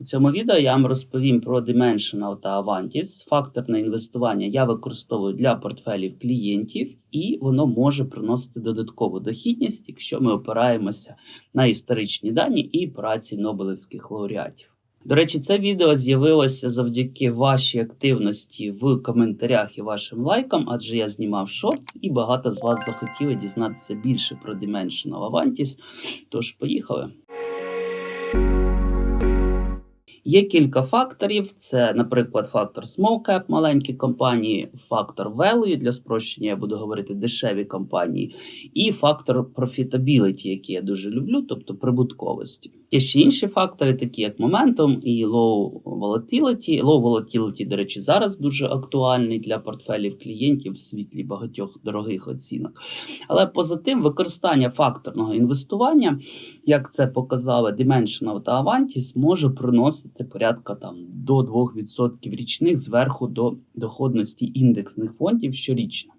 У цьому відео я вам розповім про Dimensional та Avantis. Факторне інвестування я використовую для портфелів клієнтів, і воно може приносити додаткову дохідність, якщо ми опираємося на історичні дані і праці Нобелевських лауреатів. До речі, це відео з'явилося завдяки вашій активності в коментарях і вашим лайкам, адже я знімав шортс, і багато з вас захотіли дізнатися більше про Dimensional Avantis. Тож, поїхали. Є кілька факторів: це, наприклад, фактор small cap, маленькі компанії, фактор value, для спрощення я буду говорити дешеві компанії, і фактор profitability, який я дуже люблю, тобто прибутковості. Є ще інші фактори, такі як momentum і low volatility. Low volatility, до речі, зараз дуже актуальний для портфелів клієнтів в світлі багатьох дорогих оцінок. Але поза тим, використання факторного інвестування, як це показали Dimensional та Avantis, може приносити порядка там до 2% річних зверху до доходності індексних фондів щорічно.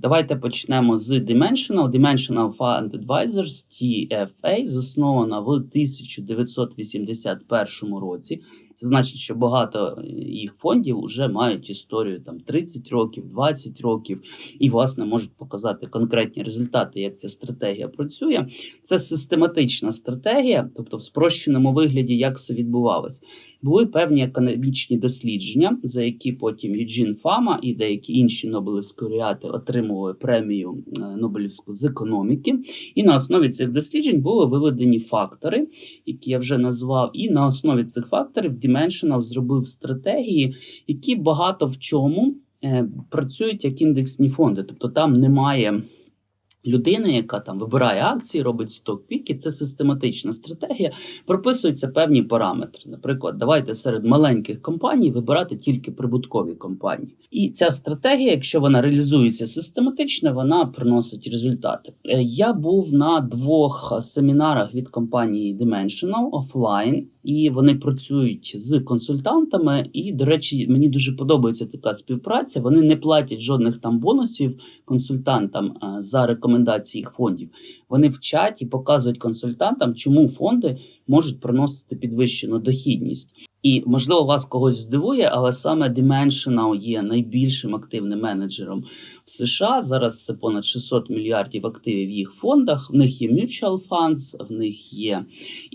Давайте почнемо з Dimensional. Dimensional Fund Advisors TFA заснована в 1981 році. Це значить, що багато їх фондів вже мають історію там 30 років, 20 років, і, власне, можуть показати конкретні результати, як ця стратегія працює. Це систематична стратегія, тобто в спрощеному вигляді, як це відбувалось. Були певні економічні дослідження, за які потім Юджін Фама і деякі інші Нобелівські лауреати отримували премію е, Нобелівську з економіки. І на основі цих досліджень були виведені фактори, які я вже назвав. І на основі цих факторів Dimensional зробив стратегії, які багато в чому е, працюють як індексні фонди, тобто там немає. Людини, яка там вибирає акції, робить сток-піки, це систематична стратегія. Прописуються певні параметри. Наприклад, давайте серед маленьких компаній вибирати тільки прибуткові компанії. І ця стратегія, якщо вона реалізується систематично, вона приносить результати. Е, Я був на двох семінарах від компанії Dimensional офлайн, і вони працюють з консультантами. І, до речі, мені дуже подобається така співпраця. Вони не платять жодних там бонусів консультантам е, за рекомендації їх фондів. Вони вчать і показують консультантам, чому фонди можуть приносити підвищену дохідність. І можливо вас когось здивує, але саме Dimensional є найбільшим активним менеджером в США. Зараз це понад 600 мільярдів активів в їх фондах. В них є mutual funds, в них є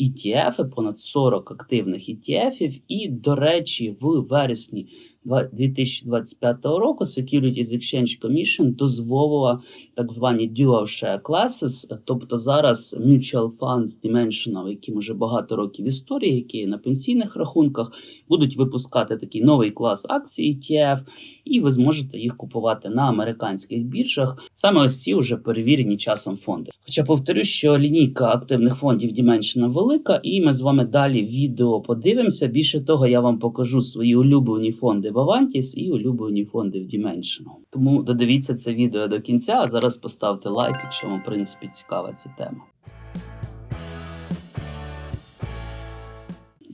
ETF, понад 40 активних ETF. І, до речі, в вересні 2025 року Securities Exchange Commission дозволила так звані dual share classes, тобто зараз mutual funds Dimensional, які вже багато років історії, які на пенсійних рахунках, будуть випускати такий новий клас акцій ETF, і ви зможете їх купувати на американських біржах. Саме ось ці вже перевірені часом фонди. Хоча повторю, що лінійка активних фондів Dimensional велика, і ми з вами далі відео подивимося. Більше того, я вам покажу свої улюблені фонди в Avantis і улюблені фонди в Dimensional. Тому додивіться це відео до кінця. А зараз поставте лайк, якщо вам в принципі цікава ця тема.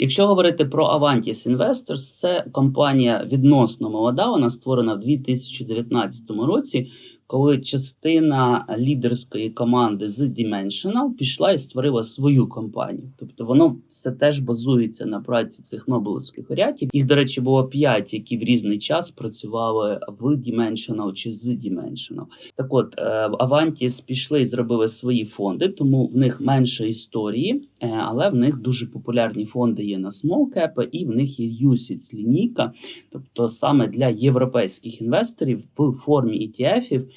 Якщо говорити про Avantis Investors, це компанія відносно молода. Вона створена в 2019 році, коли частина лідерської команди з Dimensional пішла і створила свою компанію. Тобто воно все теж базується на праці цих нобелівських лауреатів. Їх, до речі, було п'ять, які в різний час працювали в Dimensional чи з Dimensional. Так от е, Avantis пішли і зробили свої фонди, тому в них менше історії, е, але в них дуже популярні фонди є на small і в них є UCITS лінійка, тобто саме для європейських інвесторів в формі ETF-ів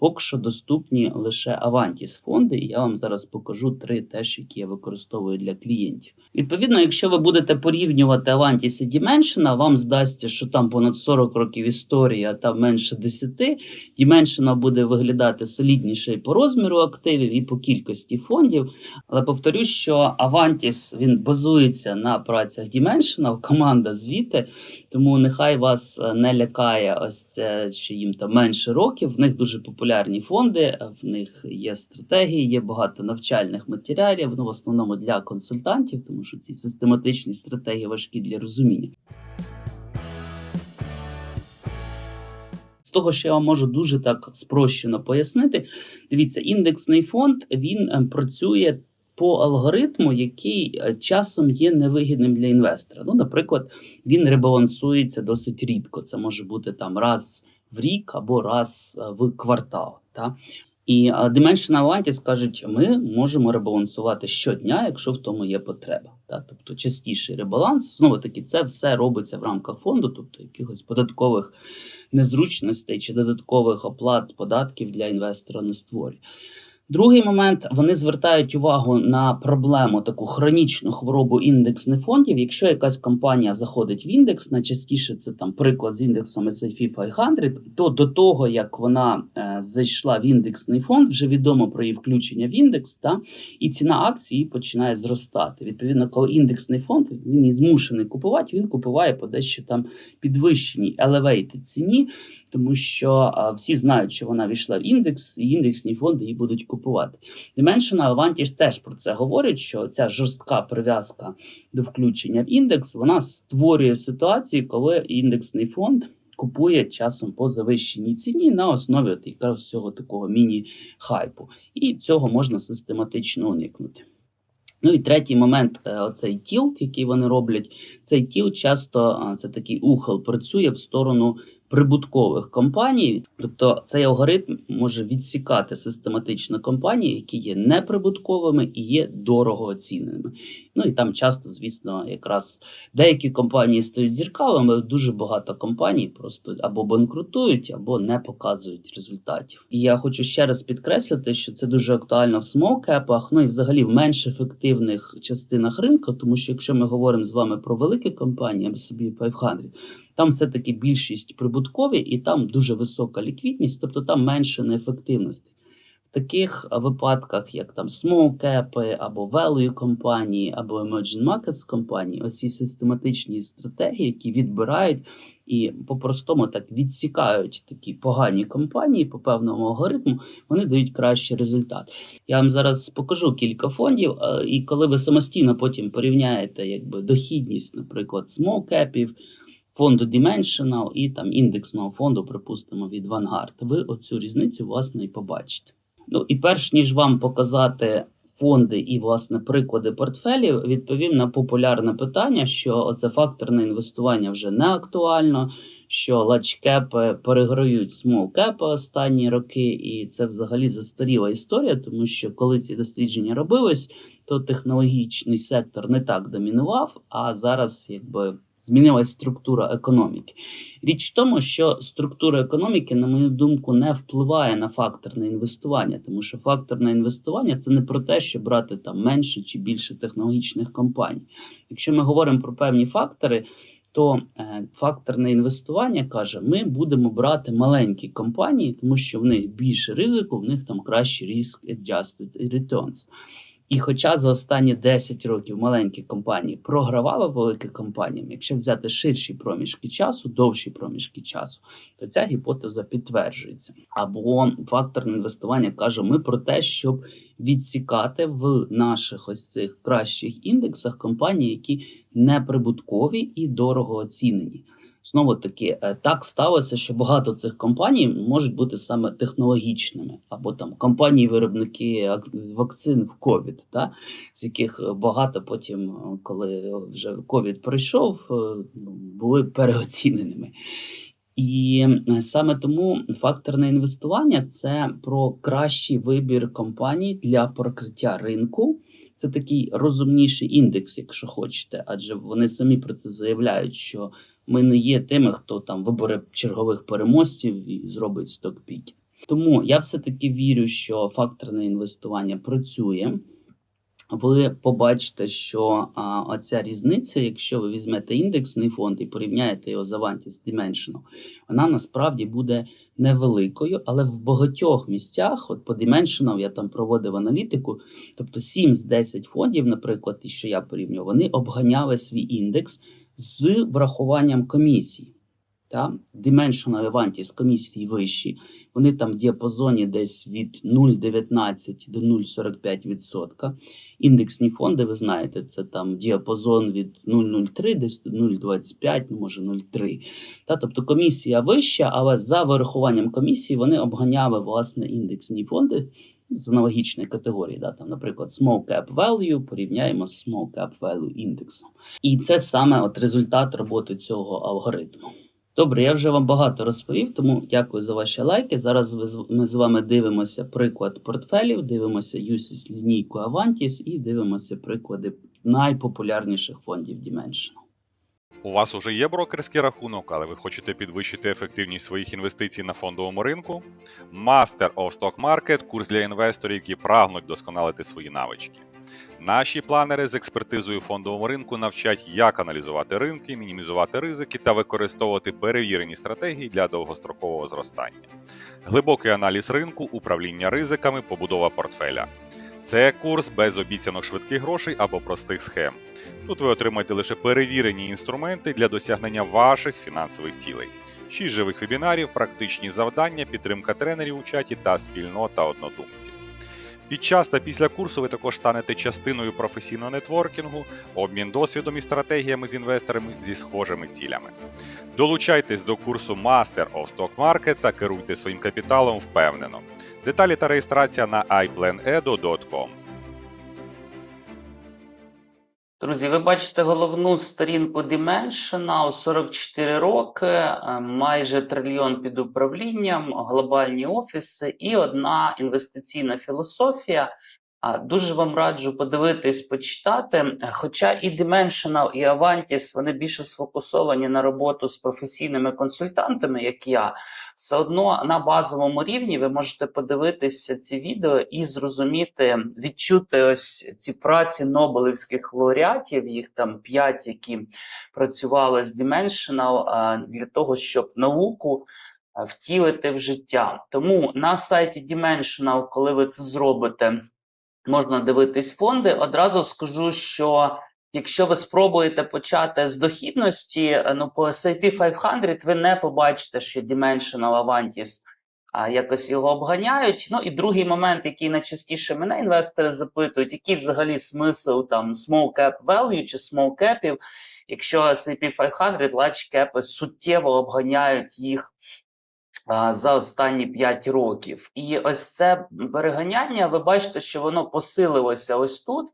поки що доступні лише Avantis фонди, і я вам зараз покажу три теж, які я використовую для клієнтів. Відповідно, якщо ви будете порівнювати Avantis і Dimensional, вам здасться, що там понад 40 років історії, а там менше 10. Dimensional буде виглядати солідніше і по розміру активів, і по кількості фондів. Але повторюсь, що Avantis він базується на працях Dimensional, команда звіти, тому нехай вас е, не лякає ось це, що їм там менше років. В них дуже популярні фонди, в них є стратегії, є багато навчальних матеріалів, ну в основному для консультантів, тому що ці систематичні стратегії важкі для розуміння. З того, що я вам можу дуже так спрощено пояснити, дивіться, індексний фонд він е, працює по алгоритму, який е, часом є невигідним для інвестора. Ну, наприклад, він ребалансується досить рідко. Це може бути там раз в рік або раз е, в квартал. Та? І Dimension Dimensional Atlantis кажуть, ми можемо ребалансувати щодня, якщо в тому є потреба. Та? Тобто частіший ребаланс. Знову таки, це все робиться в рамках фонду, тобто якихось податкових незручностей чи додаткових оплат податків для інвестора не створює. Другий момент вони звертають увагу на проблему таку хронічну хворобу індексних фондів. Якщо якась компанія заходить в індекс, найчастіше це там приклад з індексом S&P 500, то до того як вона е, зайшла в індексний фонд, вже відомо про її включення в індекс, та і ціна акції починає зростати. Відповідно, коли індексний фонд він її змушений купувати, він купуває по дещо там підвищеній elevated ціні, тому що всі знають, що вона війшла в індекс, і індексні фонди її будуть купувати. Dimensional Advantage теж про це говорить, що ця жорстка прив'язка до включення в індекс вона створює ситуації, коли індексний фонд. Купує часом по завищеній ціні на основі от якраз цього такого міні-хайпу. І цього можна систематично уникнути. Ну і третій момент, е, оцей тіл, який вони роблять, цей тіл часто це такий ухил працює в сторону прибуткових компаній. Тобто цей алгоритм може відсікати систематично компанії, які є неприбутковими і є дорого оціненими. Ну і там часто, звісно, якраз деякі компанії стають зіркавими, дуже багато компаній просто або банкрутують, або не показують результатів. І я хочу ще раз підкреслити, що це дуже актуально в смолкепах, ну і взагалі в менш ефективних частинах ринку, тому що якщо ми говоримо з вами про великі компанії, собі 500, там все-таки більшість прибуткові і там дуже висока ліквідність, тобто там менше неефективності. В таких випадках, як там small або value компанії, або emerging markets компанії, ось ці систематичні стратегії, які відбирають і по-простому так відсікають такі погані компанії по певному алгоритму, вони дають кращий результат. Я вам зараз покажу кілька фондів, е, і коли ви самостійно потім порівняєте якби дохідність, наприклад, capів, фонду Dimensional і там індексного фонду, припустимо, від Vanguard, ви оцю різницю власне і побачите. Ну і перш ніж вам показати фонди і власне приклади портфелів, відповім на популярне питання, що оце факторне інвестування вже не актуально. Що лачкепи переграють смолкепи останні роки, і це взагалі застаріла історія, тому що коли ці дослідження робились, то технологічний сектор не так домінував, а зараз якби змінилась структура економіки. Річ в тому, що структура економіки, на мою думку, не впливає на факторне інвестування, тому що факторне інвестування це не про те, що брати там менше чи більше технологічних компаній. Якщо ми говоримо про певні фактори. То е, факторне інвестування каже: ми будемо брати маленькі компанії, тому що в них більше ризику, в них там кращі risk adjusted returns. І хоча за останні 10 років маленькі компанії програвали великим компаніям, якщо взяти ширші проміжки часу, довші проміжки часу, то ця гіпотеза підтверджується. Або факторне інвестування каже: ми про те, щоб відсікати в наших ось цих кращих індексах компанії, які неприбуткові і дорого оцінені. Знову таки, е, так сталося, що багато цих компаній можуть бути саме технологічними, або там компанії-виробники вакцин в ковід, та з яких багато потім, е, коли вже ковід пройшов, е, були переоціненими. І саме тому факторне інвестування це про кращий вибір компаній для прокриття ринку. Це такий розумніший індекс, якщо хочете, адже вони самі про це заявляють, що ми не є тими, хто там вибере чергових переможців і зробить стокпіки. Тому я все-таки вірю, що факторне інвестування працює. Ви побачите, що а, оця різниця, якщо ви візьмете індексний фонд і порівняєте його з Avantis Dimensional, вона насправді буде невеликою, але в багатьох місцях, от по Dimensional я там проводив аналітику, тобто 7 з 10 фондів, наприклад, ті, що я порівнював, вони обганяли свій індекс з врахуванням комісії. Та? Dimensional Avantis комісії вищі, вони там в діапазоні десь від 0,19 до 0,45%. Індексні фонди, ви знаєте, це там діапазон від 0,03 десь до 0,25, ну може 0,3. Та? Тобто комісія вища, але за вирахуванням комісії вони обганяли власне індексні фонди. З аналогічної категорії, да, там, наприклад, small cap value порівняємо з small cap value індексом. І це саме от результат роботи цього алгоритму. Добре, я вже вам багато розповів, тому дякую за ваші лайки. Зараз ми з вами дивимося приклад портфелів, дивимося USIS лінійку Avantis і дивимося приклади найпопулярніших фондів Dimension. У вас уже є брокерський рахунок, але ви хочете підвищити ефективність своїх інвестицій на фондовому ринку? Master of Stock Market – курс для інвесторів, які прагнуть досконалити свої навички. Наші планери з експертизою фондовому ринку навчать, як аналізувати ринки, мінімізувати ризики та використовувати перевірені стратегії для довгострокового зростання. Глибокий аналіз ринку, управління ризиками, побудова портфеля. Це курс без обіцянок швидких грошей або простих схем. Тут ви отримаєте лише перевірені інструменти для досягнення ваших фінансових цілей. Шість живих вебінарів, практичні завдання, підтримка тренерів у чаті та спільнота однодумців. Під час та після курсу ви також станете частиною професійного нетворкінгу, обмін досвідом і стратегіями з інвесторами зі схожими цілями. Долучайтесь до курсу Master of Stock Market та керуйте своїм капіталом впевнено. Деталі та реєстрація на iplanedo.com. Друзі, ви бачите головну сторінку Dimensional, 44 роки, е, майже трильйон під управлінням, глобальні офіси і одна інвестиційна філософія. Дуже вам раджу подивитись, почитати. Хоча і Dimensional, і Avantis, вони більше сфокусовані на роботу з професійними консультантами, як я. Все одно на базовому рівні ви можете подивитися ці відео і зрозуміти, відчути ось ці праці Нобелівських лауреатів, їх там п'ять, які працювали з Dimensional, для того, щоб науку втілити в життя. Тому на сайті Dimensional, коли ви це зробите, можна дивитись фонди. Одразу скажу, що якщо ви спробуєте почати з дохідності, е, ну по S&P 500 ви не побачите, що Dimensional Avantis а, якось його обганяють. Ну і другий момент, який найчастіше мене інвестори запитують, який взагалі смисл там small cap value чи small capів, якщо S&P 500 large cap суттєво обганяють їх за останні 5 років. І ось це переганяння, ви бачите, що воно посилилося ось тут.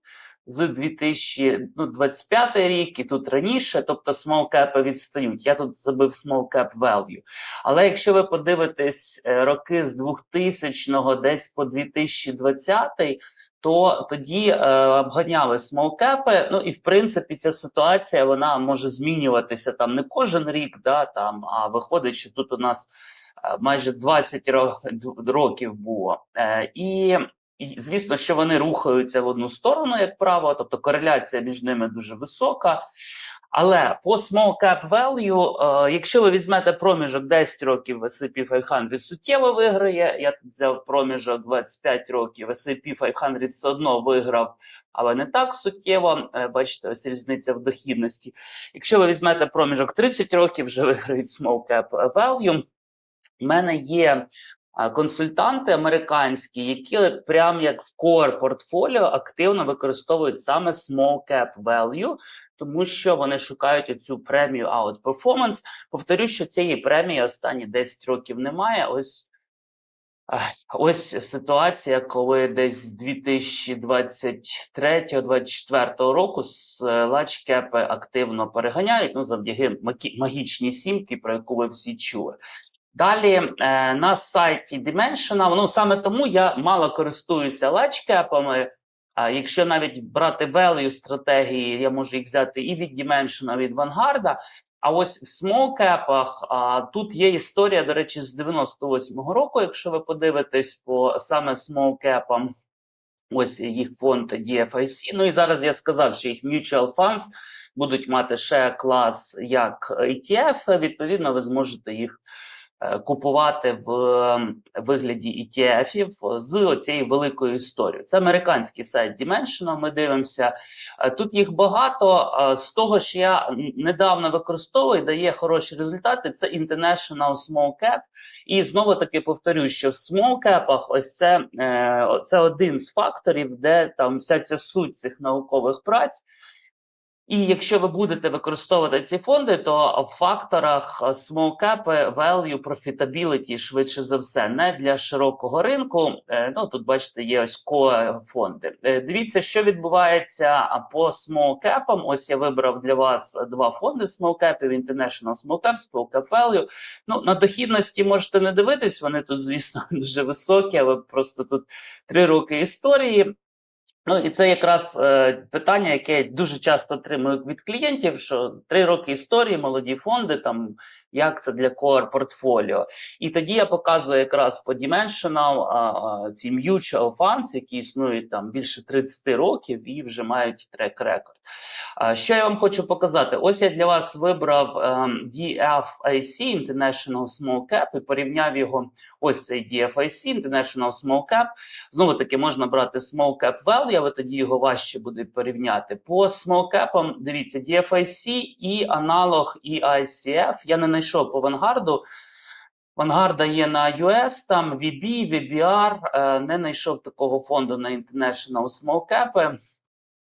З 2025 рік і тут раніше, тобто small cap відстають. Я тут забив small cap value. Але якщо ви подивитесь е, роки з 2000 десь по 2020, то тоді е, обганяли cap, Ну і в принципі ця ситуація вона може змінюватися там не кожен рік, да, там, а виходить, що тут у нас майже 20 ро- років було. Е, і, звісно, що вони рухаються в одну сторону, як правило, тобто кореляція між ними дуже висока. Але по small cap value, е, якщо ви візьмете проміжок 10 років S&P 500 суттєво виграє. Я тут взяв проміжок 25 років. S&P 500 все одно виграв, але не так суттєво. Е, Бачите, ось різниця в дохідності. Якщо ви візьмете проміжок 30 років, вже виграють small cap value. У мене є консультанти американські, які прям як в core портфоліо активно використовують саме small cap value, тому що вони шукають цю премію outperformance. Повторюю, що цієї премії останні 10 років немає. Ось ось ситуація, коли десь з 2023-2024 року large активно переганяють ну завдяки магічній сімки, про яку ви всі чули. Далі е, на сайті Dimensional, ну саме тому я мало користуюся лачкепами. А якщо навіть брати value стратегії, я можу їх взяти і від Dimensional, і від Vanguard. А ось в cap тут є історія, до речі, з 98-го року, якщо ви подивитесь по саме cap, ось їх фонд DFIC. Ну і зараз я сказав, що їх mutual funds будуть мати ще клас як ETF, відповідно, ви зможете їх е, купувати в ем, вигляді ETF з оцією великою історією. Це американський сайт Dimensional, ми дивимося. Е, Тут їх багато. Е, З того, що я недавно використовую, дає хороші результати. Це International Small Cap. І знову таки повторюю, що в small cap ось це, е, це один з факторів, де там вся ця суть цих наукових праць. І якщо ви будете використовувати ці фонди, то в факторах small cap, value, profitability швидше за все не для широкого ринку. Е, Ну тут бачите, є ось core фонди. Е, Дивіться, що відбувається по small cap. Ось я вибрав для вас два фонди small cap, International Small Cap, Small Cap Value. Ну на дохідності можете не дивитись. Вони тут, звісно, дуже високі, але просто тут три роки історії. Ну і це якраз е, питання, яке я дуже часто отримую від клієнтів: що три роки історії, молоді фонди, там як це для core портфоліо. І тоді я показую якраз по Dimensional а, а, ці mutual funds, які існують там більше 30 років і вже мають трек-рекорд. А, Що я вам хочу показати? Ось я для вас вибрав ем, DFIC International Small Cap і порівняв його. Ось цей DFIC International Small Cap. Знову таки можна брати small cap value, але тоді його важче буде порівняти. По small cap, дивіться, DFIC і аналог EICF. Я не знайшов по Вангарду. Вангарда є на US, там VB, VBR, е, не знайшов такого фонду на International Small Cap.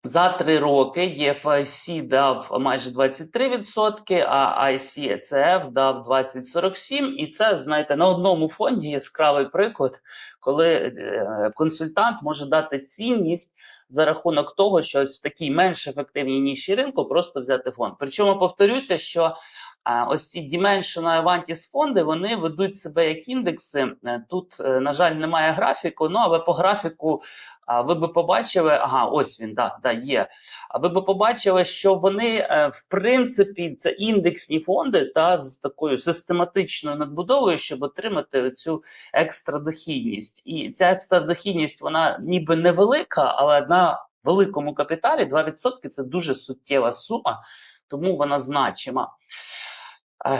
За три роки DFIC дав майже 23%, а ICCF дав 20,47%. І це, знаєте, на одному фонді яскравий приклад, коли е, консультант може дати цінність за рахунок того, що ось в такій менш ефективній ніші ринку просто взяти фонд. Причому повторюся, що ось ці Dimension Avantis фонди вони ведуть себе як індекси. Е, Тут, е, на жаль, немає графіку, ну але по графіку. А ви би побачили, ага, ось він, да, да, є. А ви би побачили, що вони, е, в принципі, це індексні фонди та з такою систематичною надбудовою, щоб отримати цю екстра дохідність. І ця екстра дохідність, вона ніби невелика, але на великому капіталі 2% це дуже суттєва сума, тому вона значима.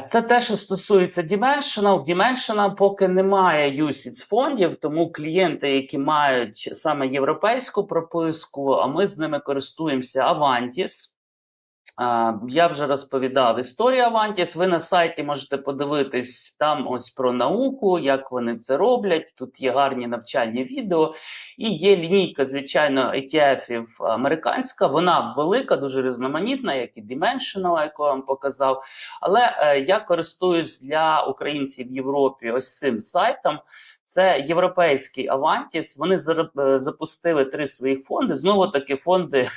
Це те, що стосується Dimensional. В Dimensional поки немає UCITS фондів, тому клієнти, які мають саме європейську прописку, а ми з ними користуємося Avantis. Я вже розповідав історію Avantis. Ви на сайті можете подивитись там ось про науку, як вони це роблять. Тут є гарні навчальні відео. І є лінійка, звичайно, ETF-ів американська. Вона велика, дуже різноманітна, як і Dimensional, яку я вам показав. Але е, я користуюсь для українців в Європі ось цим сайтом. Це європейський Avantis. Вони е, запустили три своїх фонди. Знову таки фонди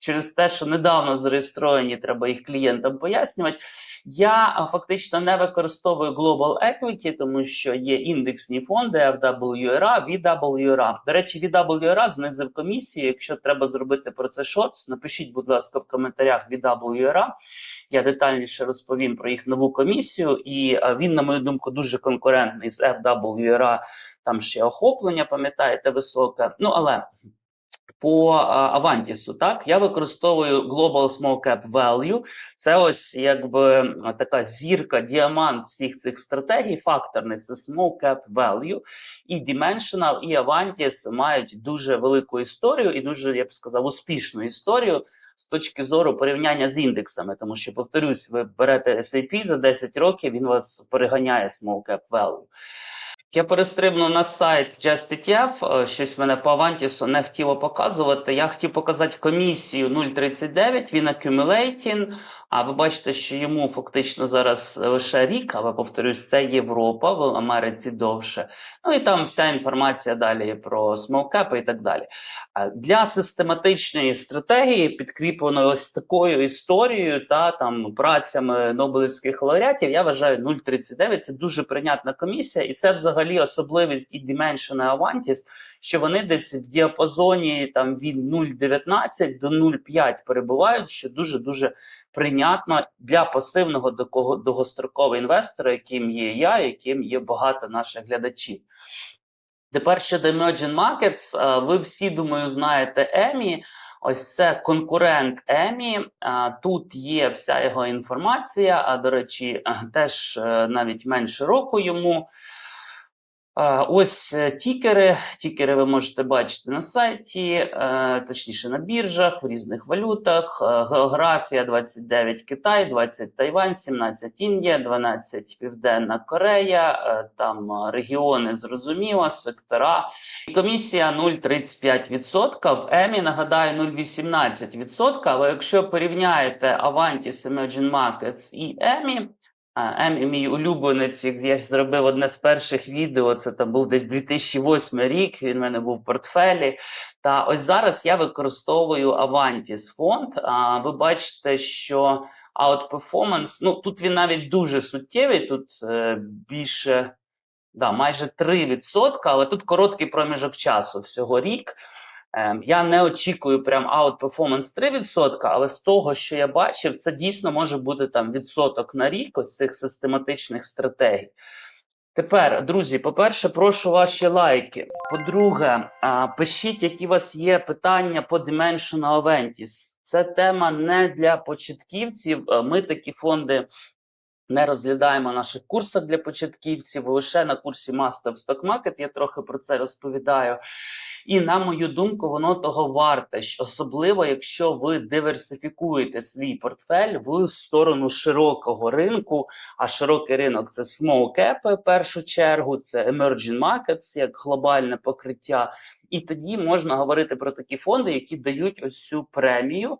через те, що недавно зареєстровані, треба їх клієнтам пояснювати. Я фактично не використовую Global Equity, тому що є індексні фонди FWRA, VWRA. До речі, VWRA знизив комісію. Якщо треба зробити про це шотс, напишіть, будь ласка, в коментарях VWRA. Я детальніше розповім про їх нову комісію, і він, на мою думку, дуже конкурентний з FWRA. Там ще охоплення, пам'ятаєте, високе. Ну але по Авантісу, так я використовую Global Small Cap Value. Це ось якби така зірка, діамант всіх цих стратегій, факторних це Small Cap Value. І Dimensional, і Avantis мають дуже велику історію і дуже, я б сказав, успішну історію з точки зору порівняння з індексами. Тому що, повторюсь, ви берете S&P за 10 років, він вас переганяє Small Cap Value. Я перестрибну на сайт JustETF, е, щось мене по Авантісу не хотіло показувати. Я хотів показати комісію 0,39, він accumulating, а ви бачите, що йому фактично зараз лише рік, але повторюсь, це Європа, в Америці довше. Ну і там вся інформація далі про cap і так далі. Для систематичної стратегії, підкріпленої ось такою історією та там працями Нобелівських лауреатів, я вважаю 0,39 це дуже прийнятна комісія, і це взагалі особливість і Dimension Avantis, що вони десь в діапазоні там від 0,19 до 0,5 перебувають, що дуже дуже прийнятно для пасивного довгострокового інвестора, яким є я, яким є багато наших глядачів. Тепер щодо Emerging Markets, е, ви всі, думаю, знаєте Емі. Ось це конкурент Емі. Е, Тут є вся його інформація. А до речі, е, теж навіть менше року йому. Ось е, тікери. Тікери ви можете бачити на сайті, е, точніше на біржах, в різних валютах. Е, Географія 29 Китай, 20 Тайвань, 17 Індія, 12 Південна Корея. Там регіони зрозуміло, сектора. І Комісія 0,35%. В ЕМІ нагадаю 0,18%. Але якщо порівняєте Avantis Emerging Markets і ЕМІ, а, Емі, мій улюбленець, я зробив одне з перших відео. Це там був десь 2008 рік. Він в мене був в портфелі. Та ось зараз я використовую Avantis фонд. А ви бачите, що Outperformance, ну тут він навіть дуже суттєвий. Тут е, більше да, майже 3%, але тут короткий проміжок часу, всього рік. Ем, Я не очікую прям outperformance 3%, але з того, що я бачив, це дійсно може бути там відсоток на рік ось цих систематичних стратегій. Тепер, друзі, по-перше, прошу ваші лайки. По-друге, пишіть, які у вас є питання по Dimensional Aventis. Це тема не для початківців. Е, Ми такі фонди не розглядаємо наших курсах для початківців. Лише на курсі Master of Stock Market я трохи про це розповідаю. І на мою думку, воно того варте, особливо якщо ви диверсифікуєте свій портфель в сторону широкого ринку. А широкий ринок це small cap в першу чергу, це emerging markets як глобальне покриття. І тоді можна говорити про такі фонди, які дають ось цю премію.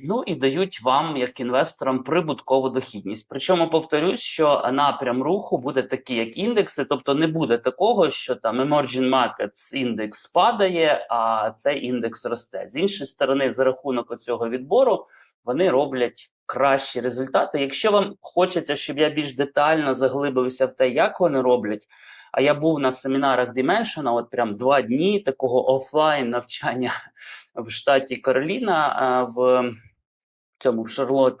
Ну і дають вам, як інвесторам, прибуткову дохідність. Причому повторюсь, що напрям руху буде такий, як індекси, тобто не буде такого, що там Emerging Markets індекс падає, а цей індекс росте. З іншої сторони, за рахунок цього відбору вони роблять кращі результати. Якщо вам хочеться, щоб я більш детально заглибився в те, як вони роблять. А я був на семінарах Dimension, от прям два дні такого офлайн навчання в штаті Кароліна в цьому в Шарлот,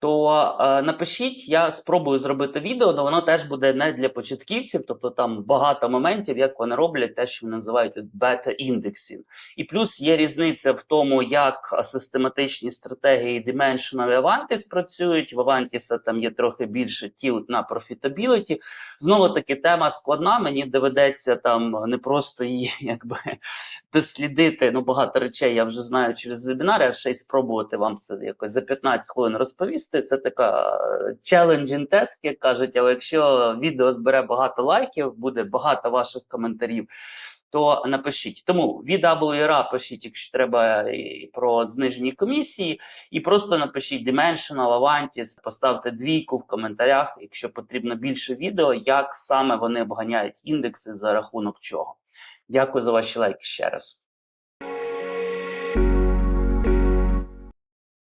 то е, напишіть, я спробую зробити відео, але воно теж буде не для початківців, тобто там багато моментів, як вони роблять те, що називають бета-індексінг. І плюс є різниця в тому, як систематичні стратегії Dimensional Avantis працюють. В Avantis там є трохи більше тіл на профітабіліті. Знову таки тема складна. Мені доведеться там не просто її якби дослідити. Ну багато речей я вже знаю через вебінари, а ще й спробувати вам це якось за 15 хвилин розповісти. Це така challenging тест, як кажуть. Але якщо відео збере багато лайків, буде багато ваших коментарів. То напишіть. Тому від пишіть, якщо треба і про знижені комісії, і просто напишіть Dimensional, Avantis, поставте двійку в коментарях, якщо потрібно більше відео, як саме вони обганяють індекси за рахунок чого. Дякую за ваші лайки ще раз.